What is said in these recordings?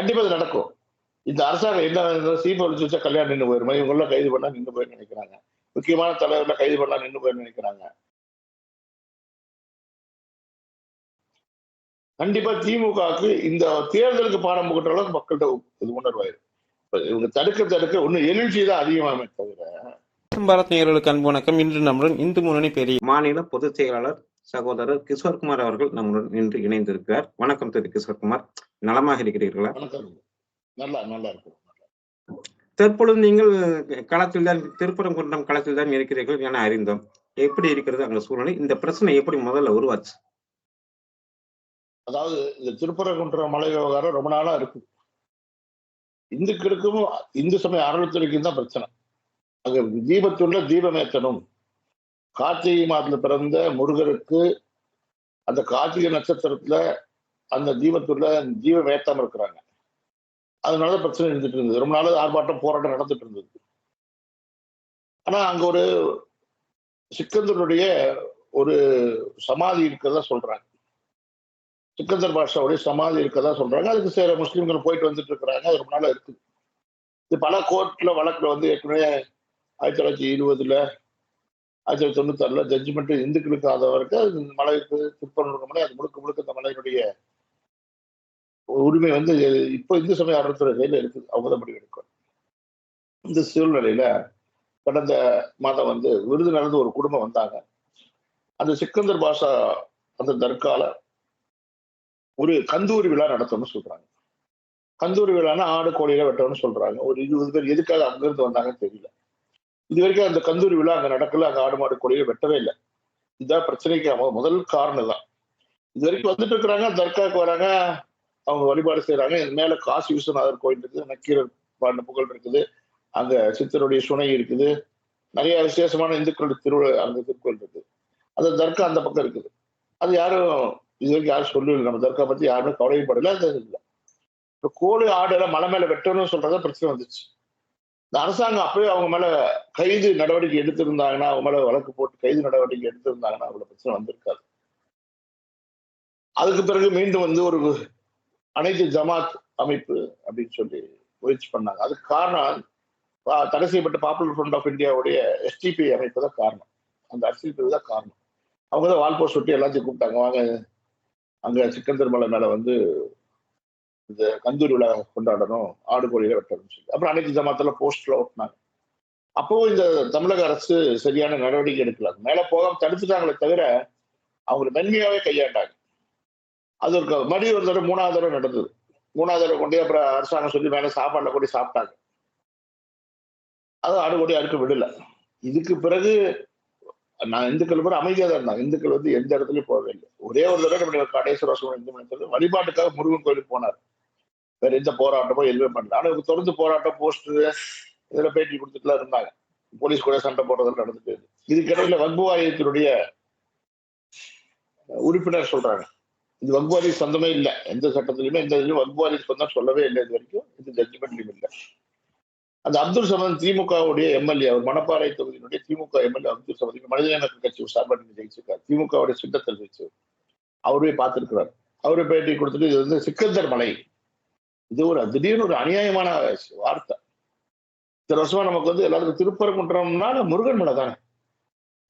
கண்டிப்பா அது நடக்கும். இந்த அரசாங்கம் என்ன சீமை ஒழிச்சு வச்சா கல்யாணம் நின்று போயிருமா? இவங்க எல்லாம் கைது பண்ணா நின்று போய் நினைக்கிறாங்க. முக்கியமான தலைவர்ல கைது பண்ணா நின்று போய் நினைக்கிறாங்க. கண்டிப்பா திமுகவுக்கு இந்த தேர்தலுக்கு பாடம் புகட்ட அளவுக்கு மக்கள்கிட்ட இது உணர்வாயிரு இவங்க தடுக்க தடுக்க ஒண்ணு எழுச்சி தான் அதிகமாமே தவிர. பாரத் நேயர்களுக்கு அன்பு வணக்கம். இன்று நம்முடன் இந்து முன்னணி பெரிய மாநில பொதுச் செயலாளர் சகோதரர் கிஷோர்குமார் அவர்கள் நம்முடன் இன்று இணைந்திருக்கிறார். வணக்கம் திரு கிஷோர்குமார் நலமாக இருக்கிறீர்களா? நல்லா நல்லா இருக்கும் தற்பொழுது நீங்கள் களத்தில் தான் திருப்பரங்குன்றம் களத்தில் தான் இருக்கிறீர்கள் என அறிந்தோம். எப்படி இருக்கிறது அங்க சூழ்நிலை? இந்த பிரச்சனை எப்படி முதல்ல உருவாச்சு? அதாவது இந்த திருப்பரங்குன்ற மலை விவகாரம் ரொம்ப நாளா இருக்கு. இந்துக்களுக்கும் இந்து சமய அறநிலையத்துறைக்கும் தான் பிரச்சனை. அங்க தீபத்துள்ள தீபமேத்தனும் கார்த்திகை மாதத்துல பிறந்த முருகருக்கு அந்த கார்த்திகை நட்சத்திரத்துல அந்த தீபத்துள்ள தீபம் ஏத்தாம இருக்கிறாங்க. அதனால பிரச்சனை இருந்துட்டு இருந்தது. ரொம்ப நாள் ஆர்ப்பாட்டம் போராட்டம் நடந்துட்டு இருந்தது. ஆனா அங்க ஒரு சிக்கந்தருடைய ஒரு சமாதி இருக்கிறதா சொல்றாங்க. சிக்கந்தர் பாஷாவுடைய சமாதி இருக்கதா சொல்றாங்க. அதுக்கு சில முஸ்லீம்கள் போயிட்டு வந்துட்டு இருக்கிறாங்க. அது ரொம்ப நாள் இருக்குது இது பல கோர்ட்ல வழக்குல வந்து ஏற்கனவே ஆயிரத்தி தொள்ளாயிரத்தி இருபதுல ஆயிரத்தி தொள்ளாயிரத்தி தொண்ணூத்தாறுல ஜட்ஜ்மெண்ட் இந்துக்களுக்கு ஆதவருக்கு அது மலைக்கு திருப்பணம் மலை அது முழுக்க முழுக்க அந்த மலையினுடைய உரிமை வந்து இப்போ இந்து சமய அறத்துறை கையில் இருக்குது. அவங்க தான் முடிவு எடுக்கும். இந்த சூழ்நிலையில கடந்த மாதம் வந்து விருதுநகர்ந்து ஒரு குடும்பம் வந்தாங்க. அந்த சிக்கந்தர் பாஷா அந்த தர்கால ஒரு கந்தூரி விழா நடத்தணும்னு சொல்றாங்க. கந்தூரி விழான்னா ஆடு கோழியில வெட்டணும்னு சொல்றாங்க. ஒரு இருபது பேர் எதுக்காக அங்கிருந்து வந்தாங்கன்னு தெரியல. இது வரைக்கும் அந்த கந்தூரி விழா அங்கே நடக்கல அந்த ஆடு மாடு கொலையை வெட்டவே இல்லை. இதுதான் பிரச்சனைக்கு அவங்க முதல் காரணம் தான் இது வரைக்கும் வந்துட்டு இருக்கிறாங்க தர்காவுக்கு வராங்க அவங்க வழிபாடு செய்யறாங்க இது மேல காசி விஸ்வநாதர் கோயில் இருக்குது நக்கீரர் பாண்ட புகழ் இருக்குது அங்க சித்தருடைய சுனை இருக்குது. நிறைய விசேஷமான இந்துக்களுடைய திருவிழா அங்க திருக்கோயில் இருக்குது. அந்த தர்கா அந்த பக்கம் இருக்குது. அது யாரும் இது வரைக்கும் யாரும் சொல்லல நம்ம தர்கா பத்தி யாருமே கவலைப்படல அது இல்லை. இப்போ கோழி ஆடு எல்லாம் மலை மேல வெட்டணும்னு சொல்றதா பிரச்சனை வந்துச்சு. இந்த அரசாங்கம் அப்பவே அவங்க மேல கைது நடவடிக்கை எடுத்திருந்தாங்கன்னா அவங்க மேல வழக்கு போட்டு கைது நடவடிக்கை எடுத்திருந்தாங்கன்னா அவ்வளவு பிரச்சனை வந்திருக்காது. அதுக்கு பிறகு மீண்டும் வந்து ஒரு அனைத்து ஜமாத் அமைப்பு அப்படின்னு சொல்லி முயற்சி பண்ணாங்க. அதுக்கு காரணம் தடை செய்யப்பட்ட பாப்புலர் ஃப்ரண்ட் ஆஃப் இந்தியாவுடைய எஸ்டிபி அமைப்பு தான் காரணம். அந்த அரசியல் பிரிவு தான் காரணம். அவங்க தான் வால்போஸ்ட் ஒட்டி எல்லாத்தையும் கூப்பிட்டாங்க. வாங்க அங்க சிக்கந்தர் மலை மேல வந்து இந்த கந்தூரி விழா கொண்டாடணும் ஆடு கோழியில வெட்டணும்னு சொல்லி அப்புறம் அனைத்து ஜமாத்துல போஸ்ட்ல ஓட்டினாங்க அப்போ இந்த தமிழக அரசு சரியான நடவடிக்கை எடுக்கல. மேல போகாம தடுத்துட்டாங்களே தவிர அவங்க மென்மையாவே கையாண்டாங்க. அது ஒரு மறுபடியும் ஒரு தடவை மூணாவது தடவை நடந்தது. மூணாவது தடவை கொண்டு அப்புறம் அரசாங்கம் சொல்லி மேல சாப்பாடுல கொண்டு சாப்பிட்டாங்க. அது ஆடு கோடி அறுக்க விடல. இதுக்கு பிறகு நான் இந்துக்கள் கூட அமைதியாக தான் இருந்தாங்க. இந்துக்கள் வந்து எந்த இடத்துலயும் போகவே இல்லை. ஒரே ஒரு தடவை நம்முடைய கடேஸ்வர சுவாமி இந்து மண்டலத்துல வழிபாட்டுக்காக முருகன் கோயிலுக்கு போனார். வேற எந்த போராட்டமோ எதுவுமே பண்ணல. ஆனா இவங்க தொடர்ந்து போராட்டம் போஸ்டர் இதுல பேட்டி கொடுத்துட்டுலாம் இருந்தாங்க. போலீஸ் கூட சண்டை போடுறதெல்லாம் நடந்துட்டு இதுக்கிடையில வக்பு வாரியத்தினுடைய உறுப்பினர் சொல்றாங்க. இது வக்பு சொந்தமே இல்லை. எந்த சட்டத்திலுமே எந்த இதுலயும் வக்பு சொந்தம் சொல்லவே இல்லை இது வரைக்கும். இது ஜட்ஜ்மெண்ட்லயும் இல்லை. அந்த அப்துல் சமதன் திமுகவுடைய எம்எல்ஏ அவர் மணப்பாறை தொகுதியினுடைய திமுக எம்எல்ஏ அப்துல் சமன் மனிதநேய கட்சி சார்பாக ஜெயிச்சிருக்காரு. திமுகவுடைய சின்னத்தில் ஜெயிச்சு அவரே பார்த்திருக்கிறார். அவரே பேட்டி கொடுத்துட்டு இது வந்து சிக்கந்தர் மலை. இது ஒரு திடீர்னு ஒரு அநியாயமான வார்த்தை. இத்தனை வருஷமா நமக்கு வந்து எல்லாருக்கும் திருப்பரங்குன்றம்னால முருகன் மலை தானே?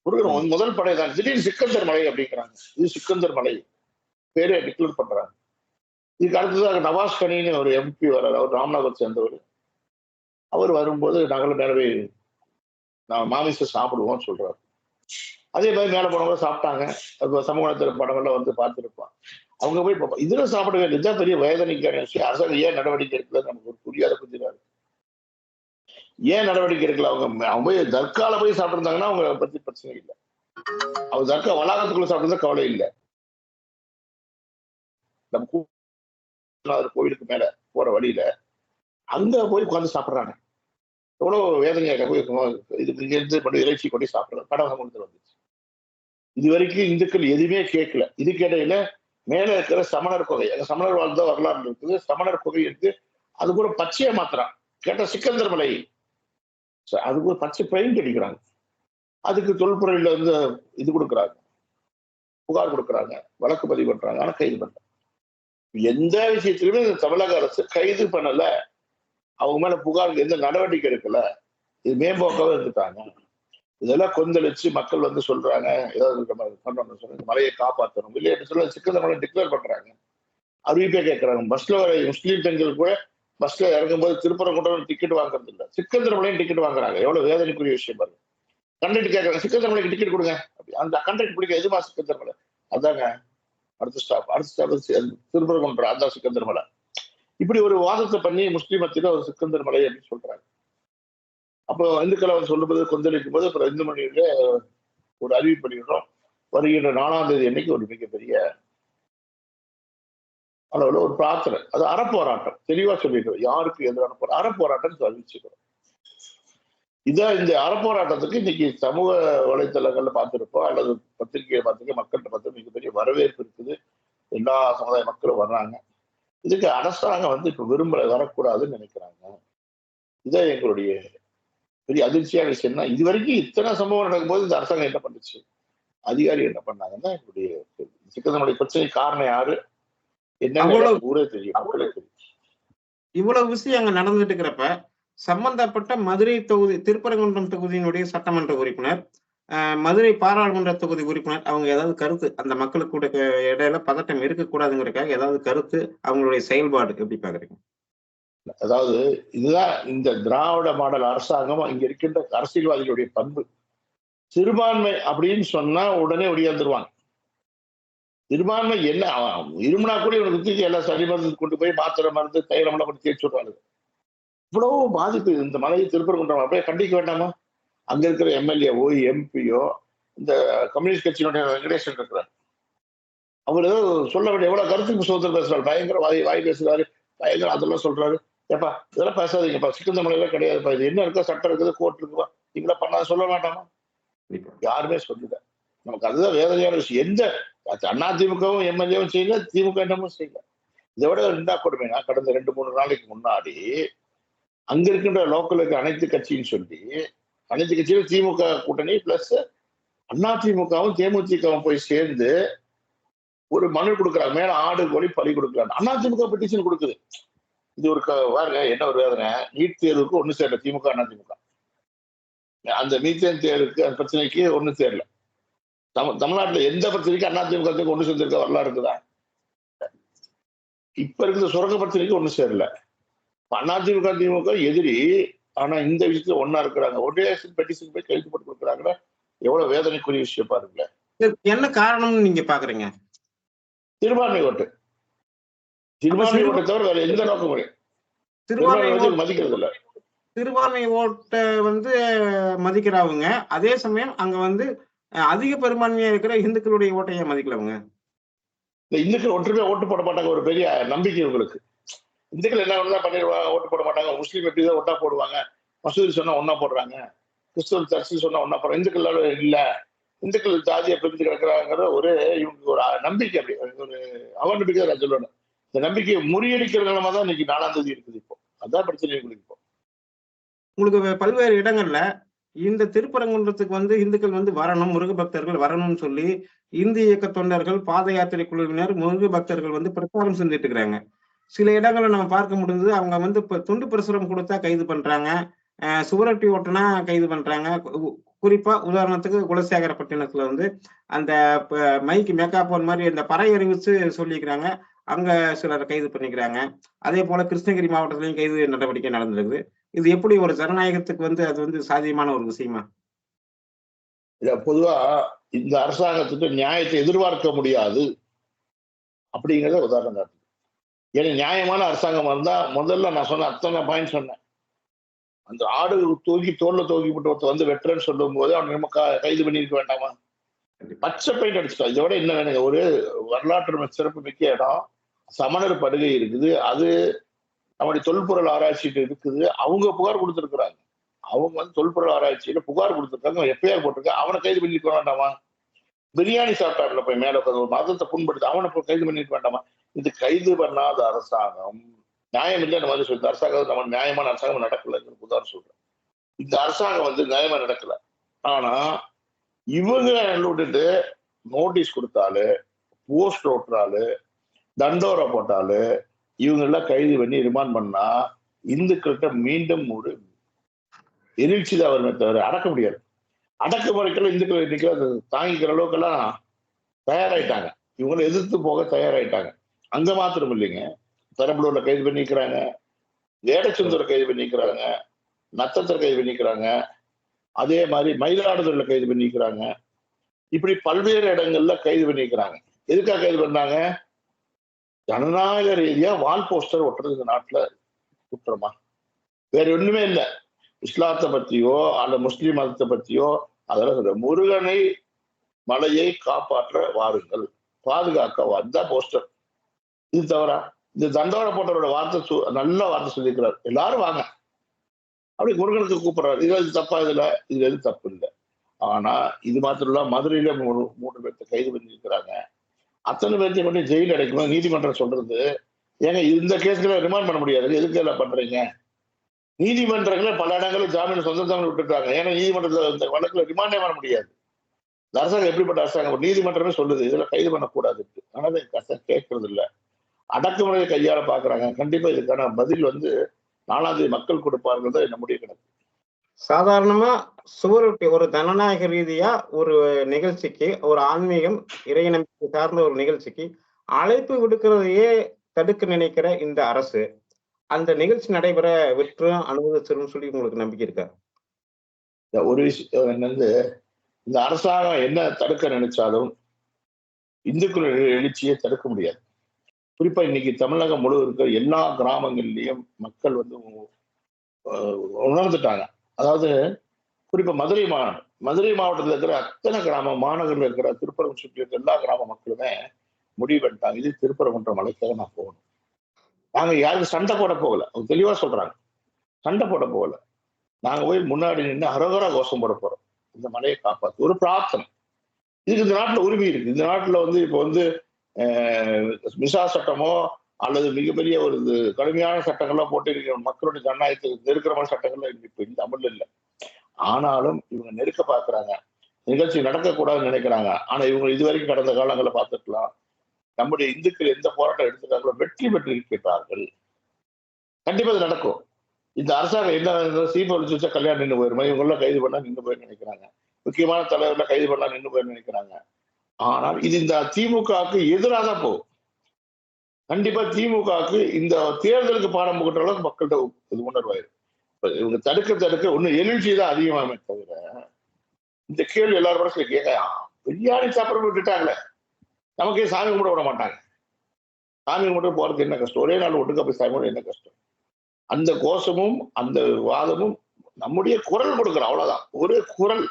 முருகன் முதல் படை தான். திடீர்னு சிக்கந்தர் மலை அப்படிங்கிறாங்க. இது சிக்கந்தர் மலை. பேரே டிக்ளேர் பண்றாங்க. இதுக்கு அடுத்ததாக நவாஸ் கனின்னு ஒரு எம்பி வர்றாரு. அவர் ராமநாதர் சேர்ந்தவர். அவர் வரும்போது நாங்களும் மேலவே நான் மாமிசம் சாப்பிடுவோம்னு சொல்றாரு. அதே மாதிரி மேல போனவங்க சாப்பிட்டாங்க. அது சமூகத்தில் படங்கள்ல வந்து பார்த்துருப்பான். அவங்க போய் பார்ப்போம் இதில் சாப்பிட வேண்டியது இதுதான் பெரிய வேதனைக்கான விஷயம். அரசாங்கம் ஏன் நடவடிக்கை எடுக்கல நமக்கு ஒரு புரியாத புரிஞ்சுதான் ஏன் நடவடிக்கை எடுக்கல? அவங்க அவங்க போய் தர்கால போய் சாப்பிட்டுருந்தாங்கன்னா அவங்க பத்தி பிரச்சனை இல்லை. அவங்க தர்கா வளாகத்துக்குள்ள சாப்பிட்டு கவலை இல்லை. நம்ம கோவிலுக்கு மேல போற வழியில அங்க போய் உட்கார்ந்து சாப்பிடுறாங்க. எவ்வளவு வேதனையாக போய் இதுக்கு இங்க இருந்து கொண்டு இறைச்சி கொண்டு சாப்பிட்றாங்க. படம் கொண்டு வந்துச்சு இது வரைக்கும் இந்துக்கள் எதுவுமே கேட்கல. இதுக்கிடையில மேலே இருக்கிற சமணர் கொகை அந்த சமணர் வாழ்ந்த வரலாறு இருக்குது. சமணர் கொகை இருக்கு. அது கூட பச்சையை மாத்திரம் கேட்ட சிக்கந்தர் மலை. அதுக்கு ஒரு பச்சை பெயிண்ட் அடிக்கிறாங்க அதுக்கு தொல்பொருளில் வந்து இது கொடுக்குறாங்க. புகார் கொடுக்குறாங்க. வழக்கு பதிவு பண்றாங்க. ஆனா கைது பண்றாங்க எந்த விஷயத்திலுமே இந்த தமிழக அரசு கைது பண்ணல. அவங்க மேல புகாருக்கு எந்த நடவடிக்கை எடுக்கல. இது மேம்போக்காவே இருந்துட்டாங்க. இதெல்லாம் கொந்தளிச்சு மக்கள் வந்து சொல்றாங்க. ஏதாவது நம்ம மலையை காப்பாற்றணும் இல்லையா சொல்ல சிக்கந்தமலை டிக்ளேர் பண்றாங்க. அறிவிப்பே கேட்கறாங்க பஸ்ல வர முஸ்லீம் பெண்கள் கூட பஸ்ல இறங்கும்போது திருப்பரங்குன்றம் டிக்கெட் வாங்குறது இல்லை சிக்கந்தர் மலையும் டிக்கெட் வாங்குறாங்க. எவ்வளவு வேதனைக்குரிய விஷயம் பாருங்க. கண்டக்ட் கேட்கறாங்க சிக்கந்தமலைக்கு டிக்கெட் கொடுங்க. அப்படி அந்த கண்டக்ட் பிடிக்க எதுமா சிக்கந்தர் மலை அதாங்க. அடுத்த ஸ்டாப் அடுத்த ஸ்டாப் திருப்பரங்குன்றம் அதான் சிக்கந்தர் மலை இப்படி ஒரு வாதத்தை பண்ணி முஸ்லீம் மத்தியில ஒரு சிக்கந்தர் மலை அப்படின்னு சொல்றாங்க. அப்போ இந்துக்களை அவர் சொல்லும்போது கொந்தளிக்கும் போது அப்புறம் இந்து மணியில ஒரு அறிவிப்பு பண்ணிடுறோம் வருகின்ற நாலாம் தேதி அன்னைக்கு ஒரு மிகப்பெரிய அளவுல ஒரு பிரார்த்தனை. அது அறப்போராட்டம். தெளிவா சொல்லிடுறோம். யாருக்கு எதிரான போரா அறப்போராட்டம் அறிவிச்சுக்கிறோம் இதான் இந்த அறப்போராட்டத்துக்கு இன்னைக்கு சமூக வலைத்தளங்கள்ல பார்த்துருப்போம். அல்லது பத்திரிகையை பார்த்துக்க மக்கள்கிட்ட பார்த்து மிகப்பெரிய வரவேற்பு இருக்குது. எல்லா சமுதாய மக்களும் வர்றாங்க. இதுக்கு அரசாங்கம் வந்து இப்ப விரும்பல வரக்கூடாதுன்னு நினைக்கிறாங்க. இதான் எங்களுடைய பெரிய அதிர்ச்சியான விஷயம்னா இது வரைக்கும் இத்தனை சம்பவம் நடக்கும்போது இந்த அரசாங்கம் என்ன பண்ணுச்சு? அதிகாரி என்ன பண்ணாங்கன்னா எங்களுடைய சிக்கந்தனுடைய பிரச்சனை காரணம் யாரு? என்ன ஊரே தெரியும் இவ்வளவு விஷயம் அங்க நடந்துட்டு இருக்கிறப்ப சம்பந்தப்பட்ட மதுரை தொகுதி திருப்பரங்குன்றம் தொகுதியினுடைய சட்டமன்ற உறுப்பினர் மதுரை பாராளுமன்ற தொகுதி உறுப்பினர் அவங்க ஏதாவது கருத்து அந்த மக்களுக்கு இடையில பதட்டம் இருக்கக்கூடாதுங்கிறதுக்காக ஏதாவது கருத்து அவங்களுடைய செயல்பாடு எப்படி பாக்குறீங்க? அதாவது இதுதான் இந்த திராவிட மாடல் அரசாங்கம் இங்க இருக்கின்ற அரசியல்வாதிகளுடைய பண்பு. சிறுபான்மை அப்படின்னு சொன்னா உடனே ஒடியாந்துருவாங்க சிறுபான்மை என்ன இருமனா கூட இவனுக்கு தூக்கி எல்லாம் சளி மருந்து கொண்டு போய் மாத்திரை மருந்து தைலம் எல்லாம் கொண்டு தேய்ச்சி விடுவாங்க இவ்வளவு பாதிப்பு இந்த மலையை திருப்பரங்குன்றம் அப்படியே கண்டிக்க வேண்டாமா? அங்க இருக்கிற எம்எல்ஏவோ எம்பியோ இந்த கம்யூனிஸ்ட் கட்சியினுடைய வெங்கடேசன் இருக்கிறார். அவர் ஏதோ சொல்ல வேண்டிய எவ்வளவு கருத்துக்கு சுதந்திரம் பேசுறாரு பயங்கர வாய் வாய் பேசுறாரு பயங்கர அதெல்லாம் சொல்றாரு. ஏப்பா இதெல்லாம் பேசாதீங்கப்பா சிக்கந்த மலையில கிடையாதுப்பா. இது என்ன இருக்கோ சட்டம் இருக்குது கோர்ட் இருக்குப்பா. நீங்களா பண்ணாத சொல்ல வேண்டாமா. யாருமே சொல்லல நமக்கு அதுதான் வேதனையான விஷயம். எந்த அதிமுகவும் எம்எல்ஏவும் செய்யல திமுக என்னமும் செய்யல. இதை விட ரெண்டா கொடுமைனா கடந்த ரெண்டு மூணு நாளைக்கு முன்னாடி அங்க இருக்கின்ற லோக்கலுக்கு அனைத்து கட்சின்னு சொல்லி அனைத்து கட்சியிலும் திமுக கூட்டணி பிளஸ் அதிமுகவும் தேமுதிகவும் போய் சேர்ந்து ஒரு மனு கொடுக்குறாங்க. மேல ஆடு கோழி பலி கொடுக்குறாங்க. அதிமுக பெட்டிஷன் கொடுக்குது. இது ஒரு பாருங்க என்ன ஒரு வேதனை? நீட் தேர்வுக்கு ஒண்ணு சேரல திமுக அதிமுக அந்த மீத்தேன் தேர்வுக்கு அந்த பிரச்சனைக்கு ஒண்ணு சேரல. தமிழ் தமிழ்நாட்டுல எந்த பிரச்சனைக்கு அதிமுக ஒண்ணு சேர்ந்திருக்க வரலாறு இருக்குதா? இப்ப இருக்கிற சுரங்க பிரச்சனைக்கு ஒண்ணு சேரல. அதிமுக திமுக எதிரி ஆனா இந்த விஷயத்துல ஒண்ணா இருக்கிறாங்க. ஒரே பெட்டிஷன் போய் கைது போட்டு கொடுக்குறாங்கன்னா எவ்வளவு வேதனைக்குரிய விஷயம் பாருங்க இதுக்கு என்ன காரணம்னு நீங்க பாக்குறீங்க? சிறுபான்மை ஓட்டு சிறுபான்மை சிறு- ஓட்டை தவிர வேற எந்த நோக்கமும் சிறுபான்மை மதிக்கிறது இல்ல சிறுபான்மை ஓட்டை வந்து மதிக்கிறவங்க. அதே சமயம் அங்க வந்து அதிக பெரும்பான்மையா இருக்கிற இந்துக்களுடைய ஓட்டையை மதிக்கலவங்க? இந்த இந்துக்கள் ஒற்றுமையா ஓட்டு போட மாட்டாங்க ஒரு பெரிய நம்பிக்கை உங்களுக்கு. இந்துக்கள் என்ன வேணா பண்ணிடுவாங்க ஓட்டு போட மாட்டாங்க. முஸ்லீம் எப்படி தான் ஒட்டா போடுவாங்க? மசூதி சொன்னா ஒண்ணா போடுறாங்க. கிறிஸ்தவ சர்ச்சு சொன்னா ஒண்ணா போடுறாங்க. இந்துக்கள் இல்ல. இந்துக்கள் ஜாதியை பிரிஞ்சு கிடக்குறாங்கிற ஒரு இவங்களுக்கு ஒரு நம்பிக்கை அப்படி ஒரு அவநம்பிக்கை தான் சொல்லணும். இந்த நம்பிக்கையை முறியடிக்கிற நிலைமை தான் இன்னைக்கு நாலாம் தேதி இருக்குது இப்போ. அதான் பிரச்சனை உங்களுக்கு இப்போ. உங்களுக்கு பல்வேறு இடங்கள்ல இந்த திருப்பரங்குன்றத்துக்கு வந்து இந்துக்கள் வந்து வரணும் முருக பக்தர்கள் வரணும்னு சொல்லி இந்து இயக்க தொண்டர்கள் பாத யாத்திரை குழுவினர் முருக பக்தர்கள் வந்து பிரச்சாரம் செஞ்சுட்டு இருக்கிறாங்க. சில இடங்களில் நம்ம பார்க்க முடிஞ்சது அவங்க வந்து இப்ப துண்டு பிரசுரம் கொடுத்தா கைது பண்றாங்க சுவரொட்டி ஓட்டுனா கைது பண்றாங்க. குறிப்பா உதாரணத்துக்கு குலசேகரப்பட்டினத்துல வந்து அந்த மைக்கு மேக்கப் மாதிரி அந்த பறை அறிவிச்சு சொல்லிக்கிறாங்க. அங்க சிலர் கைது பண்ணிக்கிறாங்க. அதே போல கிருஷ்ணகிரி மாவட்டத்திலையும் கைது நடவடிக்கை நடந்திருக்குது. இது எப்படி ஒரு ஜனநாயகத்துக்கு வந்து அது வந்து சாத்தியமான ஒரு விஷயமா? இத பொதுவா இந்த அரசாங்கத்துக்கு நியாயத்தை எதிர்பார்க்க முடியாது அப்படிங்கிறத உதாரணம் காட்டுது. ஏன்னா நியாயமான அரசாங்கம் இருந்தா முதல்ல நான் சொன்ன அத்தனை பாயிண்ட் சொன்னேன். அந்த ஆடு தூக்கி தோல்ல தூக்கி போட்டு ஒருத்தர் வந்து வெட்டுறேன்னு சொல்லும் போது அவன் நம்ம கைது பண்ணியிருக்க வேண்டாமா? பச்சை பெயிண்ட் அடிச்சிட்டோம் இதை விட என்ன வேணுங்க. ஒரு வரலாற்று சிறப்பு மிக்க இடம். சமணர் படுகை இருக்குது. அது நம்முடைய தொல்பொருள் ஆராய்ச்சிட்டு இருக்குது. அவங்க புகார் கொடுத்துருக்குறாங்க. அவங்க வந்து தொல்பொருள் ஆராய்ச்சியில புகார் கொடுத்துருக்காங்க. எஃப்ஐஆர் போட்டிருக்காங்க. அவனை கைது பண்ணிக்க வேண்டாமா? பிரியாணி சாப்பிட்டாருல போய் மேல உட்கார்ந்து ஒரு மதத்தை புண்படுத்தி அவனை போய் கைது பண்ணிட்டு வேண்டாமா? இது கைது பண்ணாத அரசாங்கம். நியாயம் இல்லை நம்ம சொல்லி அரசாங்கம் நம்ம நியாயமான அரசாங்கம் நடக்கல புகார் சொல்றேன் இந்த அரசாங்கம் வந்து நியாயமா நடக்கல. ஆனா இவங்க விட்டுட்டு நோட்டீஸ் கொடுத்தாலு போஸ்ட் ஓட்டுறாலு தண்டோரை போட்டாலு இவங்க எல்லாம் கைது பண்ணி ரிமாண்ட் பண்ணா இந்துக்கள்கிட்ட மீண்டும் ஒரு எழுச்சி தான் வருமே தவிர அடக்க முடியாது. அடக்குமுறைக்கெல்லாம் இந்துக்கள் இன்னைக்கு தாங்கிக்கிற அளவுக்கெல்லாம் தயாராயிட்டாங்க. இவங்களை எதிர்த்து போக தயாராயிட்டாங்க. அங்க மாத்திரம் இல்லைங்க. பெரம்பலூர்ல கைது பண்ணிக்கிறாங்க வேடச்சந்தூரை கைது பண்ணிக்கிறாங்க நத்தத்தை கைது பண்ணிக்கிறாங்க அதே மாதிரி மயிலாடுதுறையில் கைது பண்ணிக்கிறாங்க இப்படி பல்வேறு இடங்கள்ல கைது பண்ணிக்கிறாங்க எதுக்காக கைது பண்ணாங்க? ஜனநாயக ரீதியா வால் போஸ்டர் ஒட்டுறது இந்த நாட்டுல குற்றமா? வேற ஒண்ணுமே இல்லை. இஸ்லாத்தை பத்தியோ அல்ல முஸ்லீம் மதத்தை பத்தியோ அதெல்லாம் சொல்ற முருகனை மலையை காப்பாற்ற வாருங்கள். பாதுகாக்க வந்த போஸ்டர். இது தவிர இந்த தண்டோட போட்டவரோட வார்த்தை சு- நல்ல வார்த்தை சொல்லியிருக்கிறார். எல்லாரும் வாங்க. அப்படி முருகனுக்கு கூப்பிடுறாரு. இது எது தப்பா இதுல இது எது தப்பு இல்லை. ஆனா இது மாத்திரம் இல்ல மதுரையில மூணு மூணு பேர்த்த கைது பண்ணியிருக்கிறாங்க. அத்தனை பேர்த்தையும் கொண்டு ஜெயில் அடைக்கணும் நீதிமன்றம் சொல்றது. ஏங்க இந்த கேஸ்களை ரிமாண்ட் பண்ண முடியாது. எதுக்கு எல்லாம் பண்றீங்க? நீதிமன்றங்களே பல இடங்களில் ஜாமீன் சொந்தத்தவங்க விட்டுட்டாங்க. ஏன்னா நீதிமன்றத்தில் இந்த வழக்குல ரிமாண்டே பண்ண முடியாது. இந்த அரசாங்கம் எப்படிப்பட்ட அரசாங்கம்? ஒரு நீதிமன்றமே சொல்லுது. இதில் கைது பண்ணக்கூடாது ஆனால் அதை அரசாங்கம் கேட்கறது இல்லை அடக்குமுறையை கையாள பாக்குறாங்க. கண்டிப்பா இதுக்கான பதில் வந்து நாலாம் தேதி மக்கள் கொடுப்பார்கள் தான் நம்முடைய கணக்கு. சாதாரணமா சுவரொட்டி ஒரு ஜனநாயக ரீதியா ஒரு நிகழ்ச்சிக்கு ஒரு ஆன்மீகம் இறை நம்பிக்கை சார்ந்த ஒரு நிகழ்ச்சிக்கு அழைப்பு விடுக்கிறதையே தடுக்க நினைக்கிற இந்த அரசு அந்த நிகழ்ச்சி நடைபெற விற்றும் அனுமதிச்சிரும் சொல்லி உங்களுக்கு நம்பிக்கை இருக்கா? இந்த ஒரு விஷயம் என்னது இந்த அரசாங்கம் என்ன தடுக்க நினைச்சாலும் இந்துக்கள் எழுச்சியை தடுக்க முடியாது. குறிப்பா இன்னைக்கு தமிழகம் முழு இருக்கிற எல்லா கிராமங்கள்லயும் மக்கள் வந்து உணர்ந்துட்டாங்க. அதாவது குறிப்பா மதுரை மாவட்டம் மதுரை மாவட்டத்தில் இருக்கிற அத்தனை கிராம மாநகரில் இருக்கிற திருப்பரம் சுற்றி இருக்கிற எல்லா கிராம மக்களுமே முடிவு பண்ணிட்டாங்க. இது திருப்பரங்குன்ற மலைக்காக நான் போகணும். நாங்க யாருக்கும் சண்டை போட போகல. அவங்க தெளிவா சொல்றாங்க. சண்டை போட போகல. நாங்க போய் முன்னாடி நின்று அரகரா கோஷம் போட போறோம். இந்த மலையை காப்பாற்று ஒரு பிரார்த்தனை. இதுக்கு இந்த நாட்டுல உரிமை இருக்கு. இந்த நாட்டுல வந்து இப்போ வந்து மிசா சட்டமோ அல்லது மிகப்பெரிய ஒரு இது கடுமையான சட்டங்களோ போட்டு மக்களுடைய ஜனநாயகத்துக்கு நெருக்கிறமான சட்டங்கள்லாம் இப்ப தமிழ் இல்லை. ஆனாலும் இவங்க நெருக்க பார்க்கறாங்க. நிகழ்ச்சி நடக்கக்கூடாதுன்னு நினைக்கிறாங்க. ஆனா இவங்க இதுவரைக்கும் கடந்த காலங்களை பார்த்துக்கலாம் நம்முடைய இந்துக்கள் எந்த போராட்டம் எடுத்துட்டாங்களோ வெற்றி பெற்று இருக்கிறார்கள் கண்டிப்பா அது நடக்கும். இந்த அரசாங்கம் என்ன சீப்பை ஒழிச்சு வச்சா கல்யாணம் நின்று போயிருமா? இவங்க எல்லாம் கைது பண்ணா நின்று போய் நினைக்கிறாங்க. முக்கியமான தலைவர்ல கைது பண்ணா நின்று போய் நினைக்கிறாங்க. ஆனால் இது இந்த திமுகவுக்கு எதிராக தான் போகும். கண்டிப்பா திமுகவுக்கு இந்த தேர்தலுக்கு பாடம் போகின்ற அளவுக்கு மக்கள்கிட்ட இது உணர்வாயிரும். இவங்க தடுக்க தடுக்க ஒன்றும் எழுச்சி தான் அதிகமாக தவிர இந்த கேள்வி எல்லாரும் மனசுல கேட்க பிரியாணி சாப்பிட விட்டுட்டாங்களே. நமக்கே சாமி கும்பிட விட மாட்டாங்க. சாமி கும்பிட்டு போறது என்ன கஷ்டம்? ஒரே நாள் ஒட்டுக்க போய் சாமி என்ன கஷ்டம்? அந்த கோஷமும் அந்த வாதமும் நம்முடைய குரல் கொடுக்குறோம் அவ்வளவுதான். ஒரே குரல்.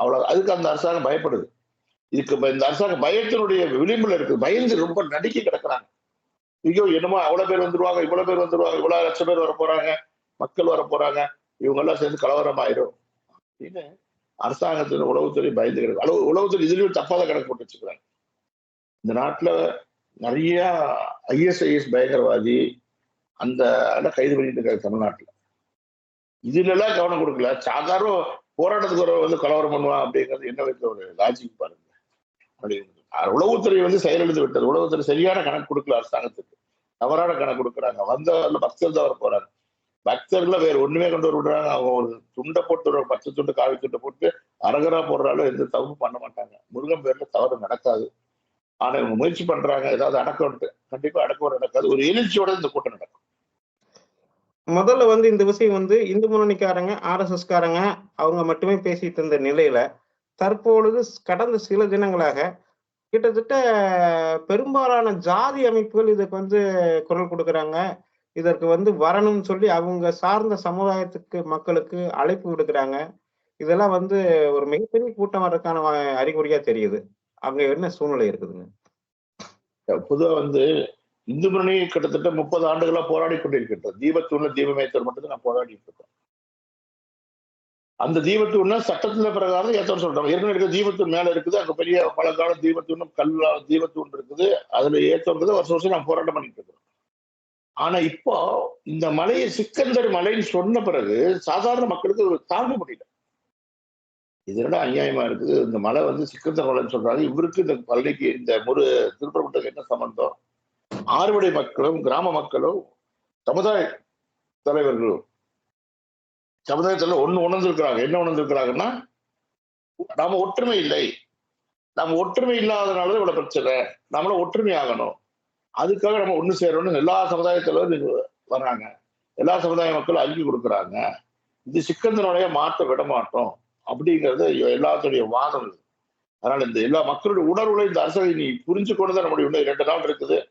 அவ்வளவு அதுக்கு அந்த அரசாங்கம் பயப்படுது. இதுக்கு இந்த அரசாங்கம் பயத்தினுடைய விளிம்புல இருக்கு பயந்து ரொம்ப நடுக்கி கிடக்குறாங்க. ஐயோ என்னமோ அவ்வளவு பேர் வந்துருவாங்க இவ்வளவு பேர் வந்துருவாங்க இவ்வளவு லட்சம் பேர் வர போறாங்க மக்கள் வர போறாங்க இவங்க எல்லாம் சேர்ந்து கலவரம் ஆயிரும். அப்படின்னு அரசாங்கத்தின் உளவுத்துறை பயந்து கிடக்கு. அளவு உளவுத்துறை இதுலயும் தப்பாத கணக்கு போட்டு வச்சுக்கிறாங்க. இந்த நாட்டுல நிறைய ஐஎஸ்ஐஎஸ் பயங்கரவாதி அந்த கைது பண்ணிட்டு இருக்காங்க தமிழ்நாட்டுல. இதுல எல்லாம் கவனம் கொடுக்கல. சாதாரண போராட்டத்துக்கு ஒரு வந்து கலவரம் பண்ணுவான் அப்படிங்கிறது என்ன வைக்கிற ஒரு லாஜிக் பாருங்க. அப்படி உளவுத்துறை வந்து செயலெழுந்து விட்டது. உளவுத்துறை சரியான கணக்கு கொடுக்கல அரசாங்கத்துக்கு. தவறான கணக்கு கொடுக்குறாங்க. வந்த பக்தர் தான் போறாங்க பக்தர்களை வேற ஒண்ணுமே கொண்டு வர விடுறாங்க. அவங்க ஒரு துண்டை போட்டு ஒரு பச்சை துண்டு காவி துண்டை போட்டு அரகரா போடுறாலும் எந்த தவறும் பண்ண மாட்டாங்க. முருகன் பேர்ல தவறு நடக்காது. ஆனா இவங்க முயற்சி பண்றாங்க. ஏதாவது அடக்கம்ட்டு கண்டிப்பா அடக்கம் நடக்காது. ஒரு எழுச்சியோட இந்த கூட்டம் நடக்கும். முதல்ல வந்து இந்த விஷயம் வந்து இந்து முன்னணிக்காரங்க ஆர்எஸ்எஸ்காரங்க அவங்க மட்டுமே பேசிட்டு இருந்த நிலையில தற்பொழுது கடந்த சில தினங்களாக கிட்டத்தட்ட பெரும்பாலான ஜாதி அமைப்புகள் இதுக்கு வந்து குரல் கொடுக்குறாங்க. இதற்கு வந்து வரணும்னு சொல்லி அவங்க சார்ந்த சமுதாயத்துக்கு மக்களுக்கு அழைப்பு விடுக்கிறாங்க. இதெல்லாம் வந்து ஒரு மிகப்பெரிய கூட்டம் வர்றதுக்கான அறிகுறியா தெரியுது. அங்க என்ன சூழ்நிலை இருக்குதுங்க? பொதுவா வந்து இந்து முன்னணி கிட்டத்தட்ட முப்பது ஆண்டுகளா போராடி கொண்டிருக்கின்றோம் தீபத்தூண்ல தீபமேத்தர் மட்டும் நான் போராடிட்டு இருக்கோம். அந்த தீபத்தூண்னா சட்டத்துல பிரகாரம் ஏற்ற சொல்றோம் ஏற்கனவே இருக்க தீபத்தூண் மேல இருக்குது அங்க பெரிய பழங்கால தீபத்தூணும் கல்லா தீபத்தூண் இருக்குது. அதுல ஏத்தம்ன்றது வருஷம் வருஷம் நான் போராட்டம் பண்ணிட்டு இருக்கிறோம் ஆனா இப்போ இந்த மலையை சிக்கந்தர் மலைன்னு சொன்ன பிறகு சாதாரண மக்களுக்கு ஒரு தாங்க முடியல. இதோட அநியாயமா இருக்குது? இந்த மலை வந்து சிக்கந்தர் மலைன்னு சொல்றாங்க. இவருக்கு இந்த பள்ளிக்கு இந்த முரு திருப்பரங்குன்றத்துக்கு என்ன சம்பந்தம்? ஆறுபடை மக்களும் கிராம மக்களும் சமுதாய தலைவர்களும் சமுதாயத்தில் ஒன்று உணர்ந்திருக்கிறாங்க. என்ன உணர்ந்திருக்கிறாங்கன்னா நாம ஒற்றுமை இல்லை. நம்ம ஒற்றுமை இல்லாதனால இவ்வளவு பிரச்சனை. நம்மளும் ஒற்றுமை ஆகணும். அதுக்காக நம்ம ஒன்று சேரணும்னு எல்லா சமுதாயத்திலும் வர்றாங்க. எல்லா சமுதாய மக்களும் அழுகி கொடுக்குறாங்க. இது சிக்கந்தனுடைய மாற்ற விட மாட்டோம் அப்படிங்கிறது எல்லாத்துடைய வாதம் இது. அதனால இந்த எல்லா மக்களுடைய உணர்வுகளை இந்த அரசை நீ புரிஞ்சு கொண்டு தான் நம்முடைய இன்னும் ரெண்டு நாள் இருக்குது.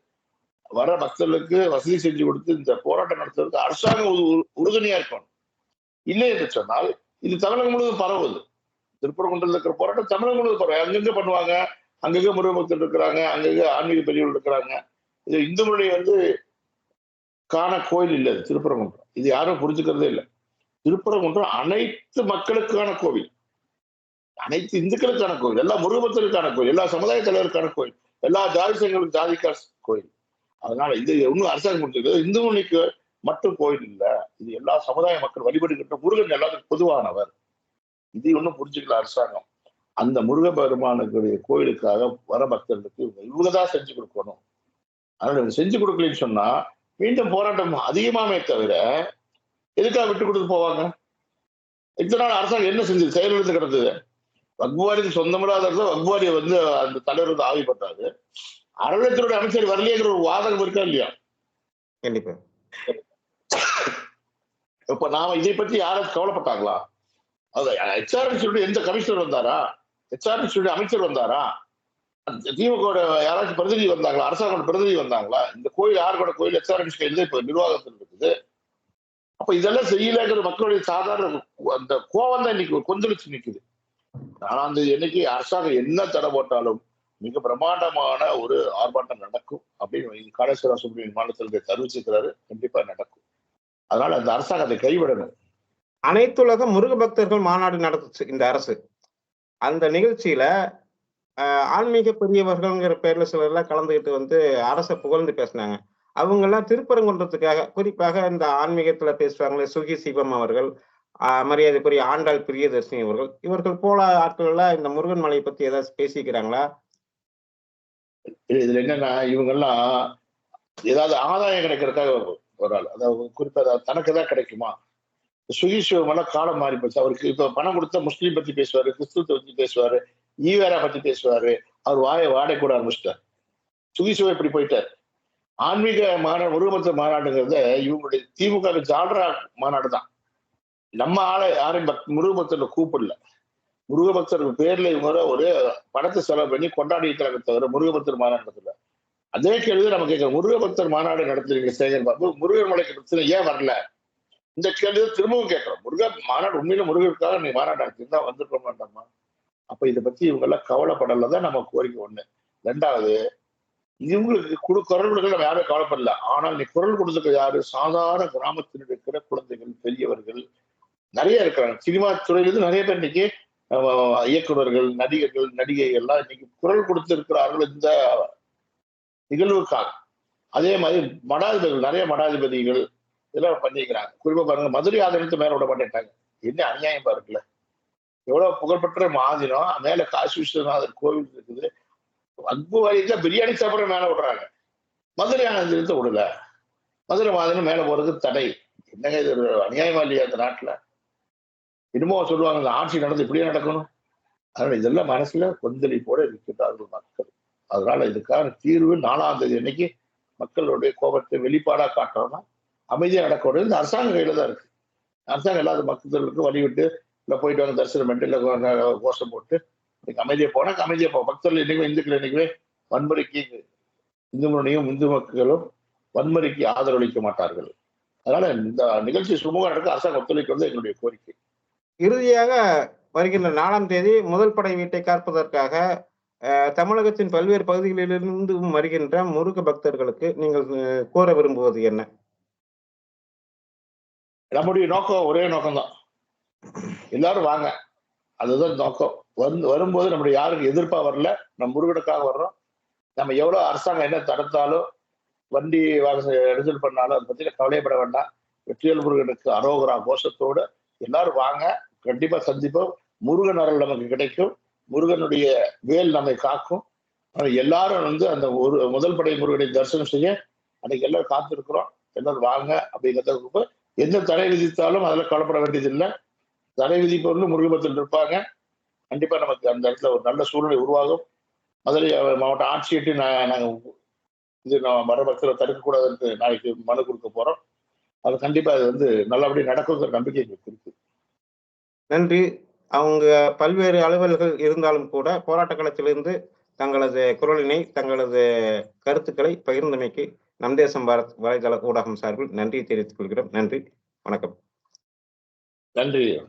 வர மக்களுக்கு வசதி செஞ்சு கொடுத்து இந்த போராட்டம் நடத்துறதுக்கு அரசாங்கம் உறு- உறுதுணையா இருக்கணும். இல்லை என்று சொன்னால் இது தமிழகம் முழுவதும் பரவுது திருப்பரங்குன்றில் இருக்கிற போராட்டம் தமிழகம் முழுவதும் பரவு அங்கங்க பண்ணுவாங்க. அங்கங்க முருகபக்தர் இருக்கிறாங்க. அங்கங்க ஆன்மீக பெரியவர்கள் இருக்கிறாங்க. இது இந்து மொழி வந்து காண கோயில் இல்லை. அது திருப்பரங்குன்றம். இது யாரும் புரிஞ்சுக்கிறதே இல்லை. திருப்பரங்குன்றம் அனைத்து மக்களுக்கான கோவில். அனைத்து இந்துக்களுக்கான கோவில். எல்லா முருகபக்தருக்கான கோவில். எல்லா சமுதாய தலைவருக்கான கோவில். எல்லா ஜாதி சங்கங்களுக்கு ஜாதிக்கா கோயில் அதனால இது ஒன்றும் அரசாங்கம் புரிஞ்சுக்கிறது இந்து மொழிக்கு மட்டும் கோயில் இல்லை இது எல்லா சமுதாய மக்கள் வழிபடுகின்ற முருகன் எல்லாத்துக்கும் பொதுவானவர். இது ஒன்றும் புரிஞ்சுக்கல அரசாங்கம். அந்த முருக பெருமானுடைய கோயிலுக்காக வர பக்தர்களுக்கு இவங்க இவங்கதான் செஞ்சு கொடுக்கணும். அதனால செஞ்சு கொடுக்கலன்னு சொன்னா மீண்டும் போராட்டம் அதிகமாமே தவிர எதுக்காக விட்டு கொடுத்து போவாங்க? இத்தனை நாள் அரசாங்கம் என்ன செஞ்சது? செயலிழந்து கிடந்தது. வக்வாரிக்கு சொந்தமில்லாத இடத்துல வக்வாரியை வந்து அந்த தலைவர் வந்து ஆவிப்பட்டாரு அறநிலையத்துறை அமைச்சர் வரலையேங்கிற ஒரு வாதகம் இருக்கா இல்லையா? கண்டிப்பா. இப்ப நாம இதை பத்தி யாரும் கவலைப்பட்டாங்களா? அது ஹெச்ஆர்என்சியுடைய எந்த கமிஷனர் வந்தாரா? ஹெச்ஆர்என்சியுடைய அமைச்சர் வந்தாரா? திமுக யாராச்சும் பிரதிநிதி வந்தாங்களா? அரசாங்கம் பிரதிநிதி வந்தாங்களா? இந்த கோயில் யாருக்கோட கோயில் ஹெச்ஆர்என்சி கையில் இப்ப நிர்வாகத்தில் இருக்குது? அப்ப இதெல்லாம் செய்யலங்கிற மக்களுடைய சாதாரண அந்த கோவம் தான் இன்னைக்கு கொந்தளிச்சு நிக்குது. ஆனா அந்த என்னைக்கு அரசாங்கம் என்ன தடை போட்டாலும் மிக பிரம்மாண்டமான ஒரு ஆர்ப்பாட்டம் நடக்கும் அப்படின்னு காளேஸ்வர சுப்ரமணியன் மாநிலத்தில் தெரிவிச்சிருக்கிறாரு கண்டிப்பா நடக்கும். அதனால அந்த அரசாங்கத்தை கைவிடணும். அனைத்துலக முருக பக்தர்கள் மாநாடு நடத்துச்சு இந்த அரசு. அந்த நிகழ்ச்சியில ஆன்மீக பெரியவர்கள்ங்கிற பேர்ல சிலர் எல்லாம் கலந்துகிட்டு வந்து அரசை புகழ்ந்து பேசினாங்க. அவங்க எல்லாம் திருப்பரங்குன்றத்துக்காக குறிப்பாக இந்த ஆன்மீகத்துல பேசுவாங்களே சுகி சிவம் அவர்கள் மரியாதைக்குரிய ஆண்டாள் பிரியதர்ஷினி அவர்கள் இவர்கள் போல ஆட்கள் எல்லாம் இந்த முருகன் மலையை பத்தி ஏதாவது பேசிக்கிறாங்களா? இது- இதுல என்னன்னா இவங்கெல்லாம் ஏதாவது ஆதாயம் கிடைக்கிறதுக்காக ஒரு ஆள். அதாவது குறிப்பா அதாவது தனக்கு தான் கிடைக்குமா? சுகிசிவமெல்லாம் காலம் மாறி போச்சு. அவருக்கு இப்ப பணம் கொடுத்தா முஸ்லீம் பத்தி பேசுவாரு கிறிஸ்துவத்தை பத்தி பேசுவாரு ஈவேரா பத்தி பேசுவாரு. அவர் வாயை வாடை கூட ஆரம்பிச்சிட்டார். சுகிசிவம் இப்படி போயிட்டார். ஆன்மீக மாநாடு முருகமத்த மாநாடுங்கிறத இவங்களுடைய திமுக ஜால்ரா மாநாடு தான். நம்ம ஆளை யாரையும் பக் முருகபக்தர்ல கூப்பிடல. முருகபக்தருக்கு பேர்ல இவங்க ஒரு பணத்தை செலவு பண்ணி கொண்டாடி இருக்கிறாங்க தவிர முருகபக்தர் மாநாட்டத்துல அதே கேள்வி நம்ம கேட்கிறோம். முருகபக்தர் மாநாடு நடத்துறீங்க சேகர் பாபு முருகர் மலைக்கு பிரச்சனை ஏன் வரல? இந்த கேள்வி திரும்பவும் கேட்கிறோம். முருக மாநாடு உண்மையில முருகருக்காக நீ மாநாடு நடத்திருந்தா வந்துருக்க மாட்டோமா அப்ப இதை பத்தி இவங்க எல்லாம் கவலைப்படல தான் நம்ம கோரிக்கை ஒண்ணு. ரெண்டாவது இவங்களுக்கு குடு குரல் கொடுக்க நம்ம யாரும் கவலைப்படல. ஆனால் நீ குரல் கொடுத்துக்க யாரு? சாதாரண கிராமத்தில் இருக்கிற குழந்தைகள் பெரியவர்கள் நிறைய இருக்கிறாங்க. சினிமா துறையிலிருந்து நிறைய பேர் இன்னைக்கு இயக்குநர்கள் இயக்குனர்கள் நடிகர்கள் நடிகைகள்லாம் இன்னைக்கு குரல் கொடுத்திருக்கிறார்கள் இந்த நிகழ்வுக்காக அதே மாதிரி மடாதிபதிகள் நிறைய மடாதிபதிகள் இதெல்லாம் பண்ணிக்கிறாங்க. குறிப்பா பாருங்க மதுரை ஆதீனத்தை மேல விட மாட்டேன்ட்டாங்க என்ன அநியாயம் பாருங்கள எவ்வளவு புகழ்பெற்ற மாதினம் மேல காசி விஸ்வநாதர் கோவில் இருக்குது. அன்பு வாரியத்துல பிரியாணி சாப்பிட மேல விடுறாங்க. மதுரை ஆனந்தத்தை விடல. மதுரை மாதினம் மேல போறது தடை. என்னங்க இது அநியாயமா இல்லையா அந்த நாட்டுல? இன்னமும் சொல்லுவாங்க இந்த ஆட்சி நடந்து இப்படியே நடக்கணும். அதனால இதெல்லாம் மனசுல கொந்தளிப்போட இருக்கிறார்கள் மக்கள். அதனால இதுக்கான தீர்வு நாலாம் தேதி அன்னைக்கு மக்களுடைய கோபத்தை வெளிப்பாடா காட்டுறோம்னா அமைதியா நடக்க இந்த அரசாங்க கையில தான் இருக்கு. அரசாங்கம் இல்லாத மக்களுக்கும் வழிவிட்டு இல்ல போயிட்டு வாங்க தரிசனம் பண்ணிட்டு இல்ல கோ- கோஷம் போட்டு இன்னைக்கு அமைதியா போனா அமைதியா போ. பக்தர்கள் என்னைக்குமே இந்துக்கள் என்னைக்குமே வன்முறைக்கு இந்து இந்து மக்களும் வன்முறைக்கு ஆதரவளிக்க மாட்டார்கள். அதனால இந்த நிகழ்ச்சி சுமூகம் நடக்க அரசாங்கம் ஒத்துழைக்க வந்து எங்களுடைய கோரிக்கை. இறுதியாக வருகின்ற நாலாம் தேதி முதல் படை வீட்டை காப்பதற்காக தமிழகத்தின் பல்வேறு பகுதிகளிலிருந்து வருகின்ற முருக பக்தர்களுக்கு நீங்கள் கோர கூற விரும்புவது என்ன? நம்முடைய நோக்கம் ஒரே நோக்கம்தான். எல்லாரும் வாங்க. அதுதான் நோக்கம். வந்து வரும்போது நம்முடைய யாருக்கு எதிர்ப்பா வரல. நம்ம முருகனுக்காக வர்றோம். நம்ம எவ்வளவு அரசாங்கம் என்ன தடுத்தாலும் வண்டி வாங்க எடுத்து பண்ணாலும் அதை பத்தி கவலையப்பட வேண்டாம். வெற்றியல் முருகனுக்கு அரோகரா கோஷத்தோடு எல்லாரும் வாங்க. கண்டிப்பா சந்திப்போம். முருகன் அருள் நமக்கு கிடைக்கும். முருகனுடைய வேல் நம்மை காக்கும். எல்லாரும் வந்து அந்த ஒரு முதல் படை முருகனை தரிசனம் செய்ய அன்னைக்கு எல்லாரும் காத்திருக்கிறோம். எல்லாரும் வாங்க அப்படிங்கிறத எந்த தடை விதித்தாலும் அதில் கவலைப்பட வேண்டியதில்லை. தடை விதிப்பவர்களும் முருகபத்தில் இருப்பாங்க. கண்டிப்பாக நமக்கு அந்த இடத்துல ஒரு நல்ல சூழ்நிலை உருவாகும். மதுரை மாவட்ட ஆட்சியிட்டு நான் நாங்கள் இது நான் வர பக்தரை தடுக்கக்கூடாதுன்னு நாளைக்கு மனு கொடுக்க போகிறோம் அது கண்டிப்பாக அது வந்து நல்லபடியாக நடக்குங்கிற நம்பிக்கை எங்களுக்கு இருக்குது நன்றி. அவங்க பல்வேறு அலுவல்கள் இருந்தாலும் கூட போராட்ட களத்திலிருந்து தங்களது குரலினை தங்களது கருத்துக்களை பகிர்ந்தமைக்கு நம் தேசம் பாரத் வலைதள ஊடகம் சார்பில் நன்றி தெரிவித்துக் கொள்கிறோம். நன்றி. வணக்கம். நன்றி.